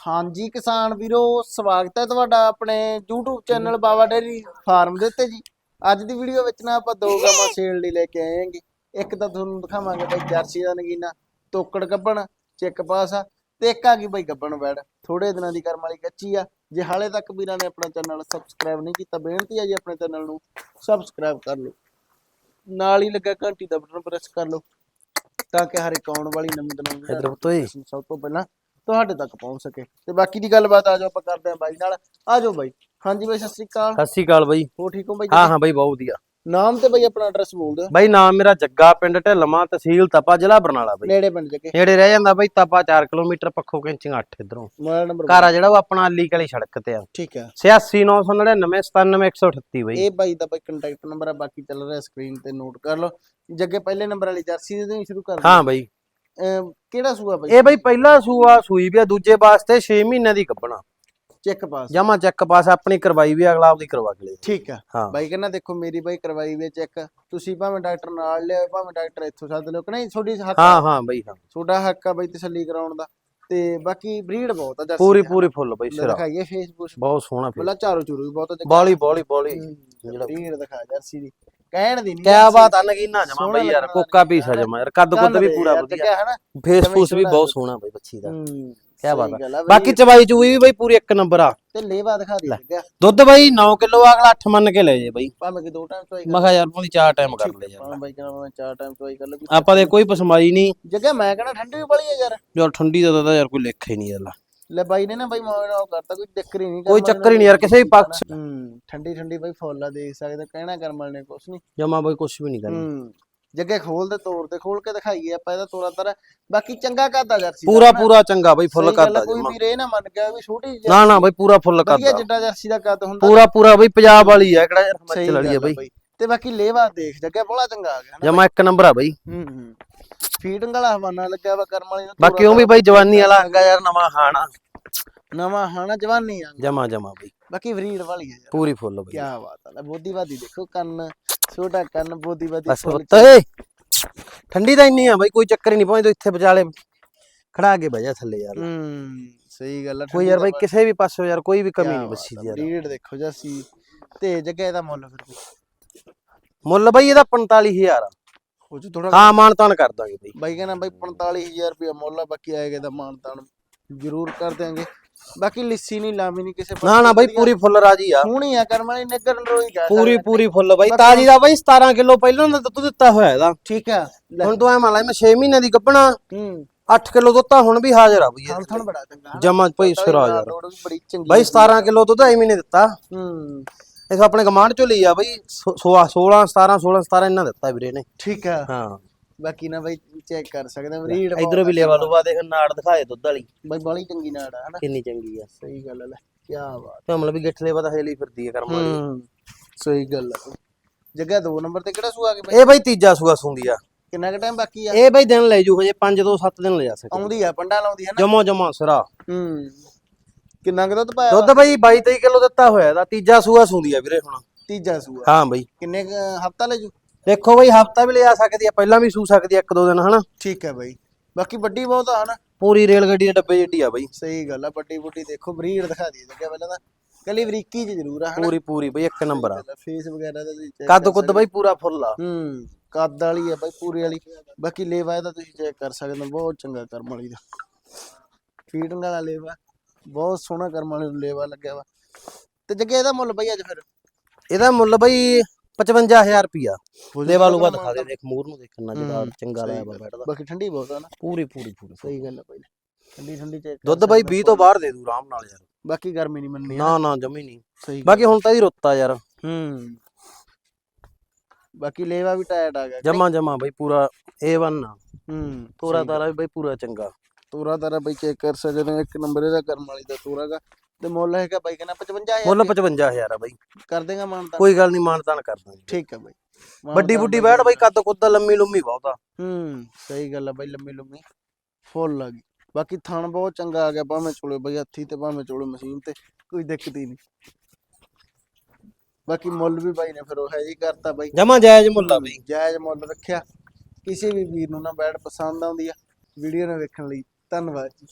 ਹਾਂਜੀ ਕਿਸਾਨ ਵੀਰੋ ਸਵਾਗਤ ਹੈ ਤੁਹਾਡਾ ਆਪਣੇ YouTube channel Baba dairy farm ਦੇ ਉੱਤੇ ਜੀ। ਅੱਜ ਦੀ ਵੀਡੀਓ ਵਿੱਚ ਨਾ ਆਪਾਂ ਦੋ ਗਾਵਾਂ ਸੇਲ ਲਈ ਲੈ ਕੇ ਆਏ ਹਾਂਗੇ। ਇੱਕ ਤਾਂ ਤੁਹਾਨੂੰ ਦਿਖਾਵਾਂਗੇ ਬਈ ਜਰਸੀ ਦਾ ਨਗੀਨਾ ਤੋਕੜ ਗੱਬਣ ਚੈੱਕ ਪਾਸ ਆ ਤੇ ਇੱਕ ਆ ਗਈ ਬਈ ਗੱਬਣ ਬੈੜ ਥੋੜੇ ਦਿਨਾਂ ਦੀ ਕਰਮ ਵਾਲੀ ਕੱਚੀ ਆ। ਜੇ ਹਾਲੇ ਤੱਕ ਵੀਰਾਂ ਨੇ ਆਪਣਾ ਚੈਨਲ ਸਬਸਕ੍ਰਾਈਬ ਨਹੀਂ ਕੀਤਾ ਬੇਨਤੀ ਆ ਜੀ ਆਪਣੇ ਚੈਨਲ ਨੂੰ ਸਬਸਕ੍ਰਾਈਬ ਕਰ ਲਓ। ਨਾਲ ਹੀ ਲੱਗਾ ਘੰਟੀ ਦਾ ਬਟਨ ਪ੍ਰੈਸ ਕਰ ਲਓ ਤਾਂ ਕਿ ਹਰ ਇੱਕ ਆਉਣ ਵਾਲੀ ਨਵੀਂ ਪੁੱਤੋਏ ਅਸੀਂ ਸਭ ਤੋਂ ਪਹਿਲਾਂ ਤੁਹਾਡੇ ਤੱਕ ਪਹੁੰਚ ਸਕੇ। ਤੇ ਬਾਕੀ ਦੀ ਗੱਲਬਾਤ ਆ ਜਾਓ ਆਪਾਂ ਕਰਦੇ ਹਾਂ ਬਾਈ ਨਾਲ। ਆ ਜਾਓ ਬਾਈ। ਹਾਂਜੀ ਬਾਈ ਸਤਿ ਸ੍ਰੀ ਅਕਾਲ। ਸਤਿ ਸ਼੍ਰੀ ਅਕਾਲ ਬਾਈ। ਹੋ ਠੀਕ ਹੋ ਬਾਈ? ਹਾਂ ਹਾਂ ਬਾਈ ਬਹੁਤ ਵਧੀਆ। ਨਾਮ ਤੇ ਬਾਈ ਆਪਣਾ ਐਡਰੈਸ ਬੋਲ ਦਿਓ। ਬਾਈ ਨਾਮ ਮੇਰਾ ਜੱਗਾ ਪਿੰਡ ਢਿੱਲਮਾ ਤਹਿਸੀਲ ਤਪਾ ਜ਼ਿਲ੍ਹਾ ਬਰਨਾਲਾ ਬਾਈ। ਨੇੜੇ ਪਿੰਡ ਜਗੇ। ਨੇੜੇ ਰਹਿ ਜਾਂਦਾ ਬਾਈ ਤਪਾ 4 ਕਿਲੋਮੀਟਰ ਪੱਖੋ ਕੈਂਚਿੰਗ 8 ਇਧਰੋਂ। ਮੋਬਾਈਲ ਨੰਬਰ ਘਰ ਆ ਜਿਹੜਾ ਉਹ ਆਪਣਾ ਅਲੀ ਕਲੀ ਸੜਕ ਤੇ ਆ। ਠੀਕ ਹੈ 86999 97138 ਬਾਈ। ਇਹ ਬਾਈ ਦਾ ਬਾਈ ਕੰਟੈਕਟ ਨੰਬਰ ਆ ਬਾਕੀ ਚੱਲ ਰਿਹਾ ਸਕਰੀਨ ਤੇ ਨੋਟ ਕਰ ਲਓ। ਜੱਗੇ ਪਹਿਲੇ ਨੰਬਰ ਵਾਲੀ ਜਰਸੀ ਦੇ ਹੀ ਸ਼ੁਰੂ ਕਰ ਹਾਂ। ਬਾਈ। ਅਮ ਕਿਹੜਾ ਸੂਆ ਬਾਈ? ਇਹ ਬਾਈ ਪਹਿਲਾ ਸੂਆ ਸੂਈ ਵੀ ਆ ਦੂਜੇ ਵਾਸਤੇ 6 ਮਹੀਨਿਆਂ ਦੀ ਕੱਢਣਾ ਚੈੱਕ ਪਾਸ। ਜਮਾ ਚੈੱਕ ਪਾਸ ਆਪਣੀ ਕਰਵਾਈ ਵੀ ਅਗਲਾ ਆਪਦੀ ਕਰਵਾ ਕੇ ਲੈ ਠੀਕ ਹਾਂ। ਬਾਈ ਕਹਿੰਦਾ ਦੇਖੋ ਮੇਰੀ ਬਾਈ ਕਰਵਾਈ ਵੇ ਚੈੱਕ। ਤੁਸੀਂ ਭਾਵੇਂ ਡਾਕਟਰ ਨਾਲ ਲਿਆਓ ਭਾਵੇਂ ਡਾਕਟਰ ਇੱਥੋਂ ਸੱਦ ਲਿਓ ਕਿ ਨਹੀਂ? ਤੁਹਾਡੀ ਹੱਕ ਆ। ਹਾਂ ਹਾਂ ਬਾਈ ਹਾਂ। ਤੁਹਾਡਾ ਹੱਕ ਆ ਬਾਈ ਤਸੱਲੀ ਕਰਾਉਣ ਦਾ। ਤੇ ਬਾਕੀ ਬਰੀਡ ਬਹੁਤ ਆ ਜਰਸੀ ਪੂਰੀ। ਪੂਰੀ ਫੁੱਲ ਬਾਈ ਸਿਰਾ। ਦਿਖਾਈਏ ਫੇਸਬੁੱਕ। ਬਹੁਤ ਸੋਹਣਾ ਫਿਰ ਬੋਲਾ ਚਾਰੋ ਚੂਰੂ ਵੀ ਬਹੁਤ ਬਾਲੀ ਬਾਲੀ ਬਾਲੀ। ਜਿਹੜਾ ਭੀੜ ਦਿਖਾ ਜਰਸੀ ਦੀ ਕਹਿਣ ਦੀ ਨਹੀਂ ਕਿਆ ਬਾਤ ਆ ਨਗੀਨਾ ਜਮਾ ਬਾਈ ਯਾਰ ਕੋਕਾ ਪੀਸ ਜਮਾ ਯਾਰ ਕੱਦ ਕੁੱਦ ਵੀ ਪੂਰਾ ਵਧੀਆ। ਫੇਸ ਫੂਸ ਵੀ ਬਹੁਤ ਸੋਹਣਾ ਬਾਈ ਬੱਚੀ ਦਾ। ਕਿਆ ਬਾਤ ਆ। ਬਾਕੀ ਚਵਾਈ ਚੂਈ ਵੀ ਬਾਈ ਪੂਰੀ ਇੱਕ ਨੰਬਰ ਆ। ਤੇ ਲੇਵਾ ਦਿਖਾ ਦੇ ਲੱਗਿਆ ਦੁੱਧ ਬਾਈ 9 ਕਿਲੋ ਅਗਲਾ 8 ਮੰਨ ਕੇ ਲੈ ਜੇ ਬਾਈ। ਭਾਵੇਂ ਕਿ ਦੋ ਟਾਈਮ ਚੋਈ ਮੈਂ ਕਿਹਾ ਯਾਰ ਭਾਵੇਂ ਚਾਰ ਟਾਈਮ ਕਰ ਲੈ ਯਾਰ। ਹਾਂ ਬਾਈ ਕਹਿੰਦਾ ਮੈਂ ਚਾਰ ਟਾਈਮ ਚੋਈ ਕਰ ਲਓ ਆਪਾਂ ਦੇ ਕੋਈ ਪਸਮਾਈ ਨਹੀਂ ਜਗ੍ਹਾ ਮੈਂ ਕਹਿੰਦਾ ਠੰਡੀ ਵੀ ਬੜੀ ਹੈ ਯਾਰ। ਯਾਰ ਠੰਡੀ ਦਾ ਤਾਂ ਯਾਰ ਕੋਈ ਲੇਖਾ ਹੀ ਨਹੀਂ ਯਾਰ ਲੈ ਬਾਈ ਨੇ ਨਾ ਬਾਈ ਨਾਲ ਕਰਤਾ ਕੋਈ ਚੱਕਰ ਹੀ ਨਹੀਂ ਕੋਈ ਚੱਕਰ ਹੀ ਨਹੀਂ ਯਾਰ ਕਿਸੇ ਵੀ ਪੱਖ ਹੂੰ। ਠੰਡੀ ਠੰਡੀ ਬਾਈ ਫੁੱਲ ਆ ਦੇਖ ਸਕਦੇ ਕਹਿਣਾ ਕਰਮਲ ਨੇ ਕੁਛ ਨਹੀਂ ਜਮਾ ਬਾਈ ਕੁਝ ਵੀ ਨਹੀਂ ਕਰਨਾ। ਹੂੰ ਜੱਗੇ ਖੋਲ ਦੇ ਤੋੜ ਤੇ ਖੋਲ ਕੇ ਦਿਖਾਈਏ ਆਪਾਂ ਇਹਦਾ ਤੋਰਾ ਤਰ। ਬਾਕੀ ਚੰਗਾ ਕਰਦਾ ਜਰਸੀ ਦਾ ਪੂਰਾ। ਪੂਰਾ ਚੰਗਾ ਬਾਈ ਫੁੱਲ ਸਹੀ ਗੱਲ ਆ, ਕਰਦਾ ਕੋਈ ਜਮਾ। ਵੀਰ ਇਹ ਨਾ ਮੰਨ ਗਿਆ ਵੀ ਛੋਟੀ ਜਿਹੀ ਨਾ ਨਾ ਬਾਈ ਪੂਰਾ ਫੁੱਲ ਵਧੀਆ ਕਰਦਾ। ਜਿੱਡਾ ਜਰਸੀ ਦਾ ਕੱਦ ਹੁੰਦਾ। ਪੂਰਾ ਪੂਰਾ ਬਾਈ ਪੰਜਾਬ ਵਾਲੀ ਆ ਕਿਹੜਾ ਹਿਮਾਚਲ ਵਾਲੀ ਆ ਬਾਈ। ਤੇ ਬਾਕੀ ਲੇਵਾ ਦੇਖ ਜੱਗੇ ਬੜਾ ਚੰਗਾ ਆ ਗਿਆ ਨਾ ਜਮਾ ਇੱਕ ਨੰਬਰ ਆ ਬਾਈ। ਹੂੰ ਹੂੰ। ਫੀਡਿੰਗ ਵਾਲਾ ਹਵਾਨਾ ਲੱਗਿਆ ਵਾ ਕਰਮ ਵਾਲੀ ਨੂੰ ਬਾਕੀ ਉਹ ਵੀ ਬਾਈ ਜਵਾਨੀ ਵਾਲਾ ਹੈਗਾ ਯਾਰ ਨਵਾਂ ਹਾਣਾ। ਨਵਾਂ ਹਾਣਾ ਜਵਾਨੀ ਆ ਜਮਾ ਜਮਾ ਬਾਈ। ਬਾਕੀ ਵਰੀਡ ਵਾਲੀ ਹੈ ਯਾਰ। ਪੂਰੀ ਫੁੱਲ ਬਾਈ। ਕੀ ਬਾਤ ਆ ਲੈ ਬੋਦੀਵਾਦੀ ਦੇਖੋ ਕੰਨ ਛੋਟਾ ਕੰਨ ਬੋਦੀਵਾਦੀ ਬਸ ਪੁੱਤ ਏ ਠੰਡੀ ਤਾਂ ਇੰਨੀ ਆ ਬਾਈ ਕੋਈ ਚੱਕਰ ਹੀ ਨਹੀਂ ਪਹੁੰਚਦਾ ਇੱਥੇ ਵਿਚਾਲੇ। ਖੜਾ ਕੇ ਬਹਿ ਜਾ ਥੱਲੇ ਯਾਰ। ਹੂੰ ਸਹੀ ਗੱਲ ਆ ਕੋਈ ਯਾਰ ਬਾਈ ਕਿਸੇ ਵੀ ਪਾਸੋਂ ਯਾਰ ਕੋਈ ਵੀ ਕਮੀ ਨਹੀਂ ਬੱਸੀ ਦੀ ਯਾਰ। ਬਰੀਡ ਦੇਖੋ ਜਰਸੀ ਤੇ ਜੱਗੇ ਇਹਦਾ ਮੁੱਲ ਫਿਰ ਵੀ ਮੁੱਲ ਬਾਈ ਇਹਦਾ 45000 ਆ। ਉਹ ਚ ਥੋੜਾ ਹਾਂ ਮਾਨ ਤਾਨ ਕਰ ਦਾਂਗੇ ਬਾਈ। ਬਾਈ ਕਹਿੰਦਾ ਬਾਈ 45000 ਰੁਪਏ ਮੁੱਲ ਆ ਬਾਕੀ ਆਏਗਾ ਦਾ ਮਾਨ ਤਾਨ ਜ਼ਰੂਰ ਕਰ ਦਿਆਂਗੇ। ਬਾਕੀ ਲਿੱਸੀ ਨਹੀਂ ਲਾਮੀ ਨਹੀਂ ਕਿਸੇ ਨਾ ਨਾ ਬਾਈ ਪੂਰੀ ਫੁੱਲ ਰਾਜੀ ਆ। ਸੋਹਣੀ ਆ ਕਰਮ ਵਾਲੀ ਨਿੱਗਰ ਨਰੋਈ ਗਾ ਪੂਰੀ ਪੂਰੀ ਫੁੱਲ ਬਾਈ। ਤਾਜੀ ਦਾ ਬਾਈ 17 ਕਿਲੋ ਪਹਿਲਾਂ ਦਾ ਦੁੱਧ ਦਿੱਤਾ ਹੋਇਆ ਇਹਦਾ। ਠੀਕ ਆ ਹੁਣ ਤੂੰ ਐ ਮੰਨ ਲੈ ਮੈਂ 6 ਮਹੀਨਿਆਂ ਦੀ ਗੱਭਣਾ ਹੂੰ। 8 ਕਿਲੋ ਦੁੱਧ ਤਾਂ ਹੁਣ ਵੀ ਹਾਜ਼ਰ ਆ ਬਈ ਥਣ ਬੜਾ ਚੰਗਾ। ਜਮਾ ਭਾਈ ਸਿਰਾ ਯਾਰ। ਬਾਈ 17 ਕਿਲੋ ਦੁੱਧ ਐਵੇਂ ਨਹੀਂ ਦਿੱਤਾ। ਹੂੰ। ਇਸ ਆਪਣੇ ਕਮਾਂਡ ਚੋਂ ਲਈ ਆ ਬਾਈ 16 16 17 16 17 ਇਹਨਾਂ ਦਿੱਤਾ ਵੀਰੇ ਨੇ ਠੀਕ ਆ। ਹਾਂ। ਬਾਕੀ ਨਾ ਬਾਈ ਚੈੱਕ ਕਰ ਸਕਦੇ ਆ ਰੀਡ ਇਧਰੋਂ ਵੀ ਲੈਵਾ ਲੂਵਾ ਦੇਖ ਨਾੜ ਦਿਖਾਏ ਦੁੱਧ ਵਾਲੀ। ਬਾਈ ਬੜੀ ਚੰਗੀ ਨਾੜ ਆ ਹਨਾ? ਕਿੰਨੀ ਚੰਗੀ ਆ। ਸਹੀ ਗੱਲ ਲੈ ਕੀ ਬਾਤ। ਤੇ ਮਤਲਬ ਵੀ ਗਿੱਠਲੇ ਪਤਾ ਹੇਲੀ ਫਿਰਦੀ ਆ ਕਰਮ ਵਾਲੀ। ਸਹੀ ਗੱਲ ਆ। ਜਗ੍ਹਾ 2 ਨੰਬਰ ਤੇ ਕਿਹੜਾ ਸੂ ਆ ਗਿਆ ਬਾਈ? ਇਹ ਬਾਈ ਤੀਜਾ ਸੂਆ ਸੁੰਦੀ ਆ। ਕਿੰਨਾ ਕੁ ਟਾਈਮ ਬਾਕੀ ਆ? ਇਹ ਬਾਈ ਦਿਨ ਲੈ ਜੂ ਹਜੇ 5 ਤੋਂ 7 ਦਿਨ ਲੈ ਜਾ ਸਕਦੇ। ਆਉਂਦੀ ਆ ਪੰਡਾ ਲਾਉਂਦੀ ਹੈ ਨਾ? ਜਮੋ ਜਮਾ ਸਿਰਾ। ਹੂੰ ਕਿੰਨਾ ਕੁ ਦੁੱਧ ਪਾਇਆ ਦੁੱਧ ਬਾਈ 22 23 ਕਿਲੋ ਦਿੱਤਾ ਹੋਇਆ ਇਹਦਾ ਤੀਜਾ ਸੂਆ ਸੁੰਦੀ ਆ ਵੀਰੇ ਹੁਣ। ਤੀਜਾ ਸੂਆ? ਹਾਂ ਬਾਈ। ਕਿੰਨੇ ਹਫਤਾ ਲੈ ਜੂ? ਦੇਖੋ ਬਾਈ ਹਫਤਾ ਵੀ ਲਿਆ ਸਕਦੀ ਆ ਪਹਿਲਾਂ ਵੀ ਸੂ ਸਕਦੀ ਆ ਇੱਕ ਦੋ ਦਿਨ ਹਨਾ? ਠੀਕ ਹੈ ਬਾਈ। ਬਾਕੀ ਵੱਡੀ ਬਹੁਤ ਆ ਹਨਾ? ਪੂਰੀ ਰੇਲ ਗੱਡੀ ਦੇ ਡੱਬੇ ਜਿੱਡੀ ਆ ਬਾਈ। ਸਹੀ ਗੱਲ ਆ ਵੱਡੀ ਵੱਡੀ ਦੇਖੋ ਬਰੀਡ ਦਿਖਾ ਦਈਏ ਜੱਗਾ ਪਹਿਲਾਂ ਤਾਂ। ਕੱਲੀ ਬਰੀਕੀ ਚ ਜ਼ਰੂਰ ਆ ਹਨਾ? ਪੂਰੀ ਪੂਰੀ ਬਾਈ ਇੱਕ ਨੰਬਰ ਆ। ਫੇਸ ਵਗੈਰਾ ਦਾ ਤੁਸੀਂ check ਕੱਦ ਕਰ ਕੁੱਦ ਬਾਈ ਪੂਰਾ ਫੁੱਲ ਆ। ਹੂੰ ਕੱਦ ਵਾਲੀ ਆ ਬਾਈ ਪੂਰੀ ਵਾਲੀ। ਬਾਕੀ ਲੇਵਾ ਇਹਦਾ ਤੁਸੀਂ ਚੈੱਕ ਕਰ ਸਕਦੇ ਹੋ ਬਹੁਤ ਚੰਗਾ ਕਰਮ ਵਾਲੀ ਦਾ। ਫੀਡਿੰਗ ਵਾਲਾ ਲੇਵਾ ਬਹੁਤ ਸੋਹਣਾ ਕਰਮ ਵਾਲੇ ਨੂੰ ਲੇਵਾ ਲੱਗਿਆ ਵਾ। ਤੇ ਜੱਗੇ ਇਹਦਾ ਮੁੱਲ ਬਈ ਅੱਜ ਫਿਰ? ਇਹਦਾ ਮੁੱਲ ਬਾਈ 55000 ਰੁਪਿਆ ਹੋ ਲੂਵਾ ਮਾਨ ਦਿਖਾ ਦੇ ਦੇਖ ਮੂਰ ਨੂੰ ਦੇਖਣਾ ਜਿਹੜਾ ਹੂੰ, ਚੰਗਾ ਸਹੀ ਲਾਇਆ ਗੱਲ। ਬੈਠਦਾ ਬਾਕੀ ਠੰਡੀ ਬਹੁਤ ਆ ਨਾ। ਪੂਰੀ ਪੂਰੀ ਪੂਰੀ ਸਹੀ ਗੱਲ ਆ ਬਾਈ। ਠੰਡੀ ਠੰਡੀ ਚੈੱਕ ਦੁੱਧ ਬਾਈ 20 ਤੋਂ ਬਾਹਰ ਦੇ ਦੂ ਆਰਾਮ ਨਾਲ ਯਾਰ। ਬਾਕੀ ਗਰਮੀ ਨਹੀਂ ਮੰਨਣੀ ਨਾ ਨਾ ਜਮੀ ਨਹੀਂ। ਸਹੀ ਬਾਕੀ ਹੁਣ ਤਾਂ ਇਹਦੀ ਰੁੱਤ ਆ ਯਾਰ। ਹੂੰ। ਬਾਕੀ ਲੇਵਾ ਵੀ ਟਾਇਟ ਆ ਗਿਆ ਜਮਾ ਜਮਾ ਬਾਈ ਪੂਰਾ A1 ਆ। ਹੂੰ ਤੋਰਾ ਤਾਰਾ ਵੀ ਬਾਈ ਪੂਰਾ ਚੰਗਾ। ਤੋਰਾ ਤਾਰਾ ਬਾਈ ਚੈੱਕ ਕਰ ਸਕਦੇ ਹੋ ਇੱਕ ਨੰਬਰ ਇਹਦਾ ਕਰਮ ਵਾਲੀ ਦਾ ਤੋਰਾਗਾ ਤੇ ਮੁੱਲ ਹੈਗਾ ਬਾਈ ਕਹਿੰਦਾ 55000 ਮੁੱਲ 55000 ਆ ਬਾਈ। ਕਰ ਦੇਗਾ ਮਾਨਤਾ ਕੋਈ ਗੱਲ ਨਹੀਂ ਮਾਨਤਾਨ ਕਰ ਦਾਂਗੇ ਠੀਕ ਹੈ ਬਾਈ। ਵੱਡੀ ਮਾਨਤਾਨ ਬੁੱਢੀ ਬੈਠ ਬਾਈ ਕੱਦ ਕੁੱਦ ਲੰਮੀ ਲੰਮੀ ਬਹੁਤ ਹੂੰ ਸਹੀ ਗੱਲ ਆ ਬਾਈ ਲੰਮੀ ਲੰਮੀ। ਫੁੱਲ ਆ ਗਈ। ਬਾਕੀ ਥਣ ਬਹੁਤ ਚੰਗਾ ਆ ਗਿਆ ਭਾਵੇਂ ਚੋਲੇ ਬਾਈ ਹੱਥੀ ਤੇ ਭਾਵੇਂ ਚੋਲੇ ਮਸ਼ੀਨ ਤੇ ਕੋਈ ਦਿੱਕਤ ਹੀ ਨਹੀਂ। ਬਾਕੀ ਮੁੱਲ ਵੀ ਬਾਈ ਨੇ ਫਿਰ ਉਹ ਹੈ ਜੀ ਕਰਤਾ ਬਾਈ। ਜਮਾ ਜਾਇਜ਼ ਮੁੱਲ ਆ ਬਾਈ। ਜਾਇਜ਼ ਮੁੱਲ ਰੱਖਿਆ। ਕਿਸੇ ਵੀ ਵੀਰ ਨੂੰ ਨਾ ਬੈਡ ਪਸੰਦ ਆਉਂਦੀ ਆ। ਵੀਡੀਓ ਨੂੰ ਵੇਖਣ ਲਈ। ਧੰਨਵਾਦ ਜੀ।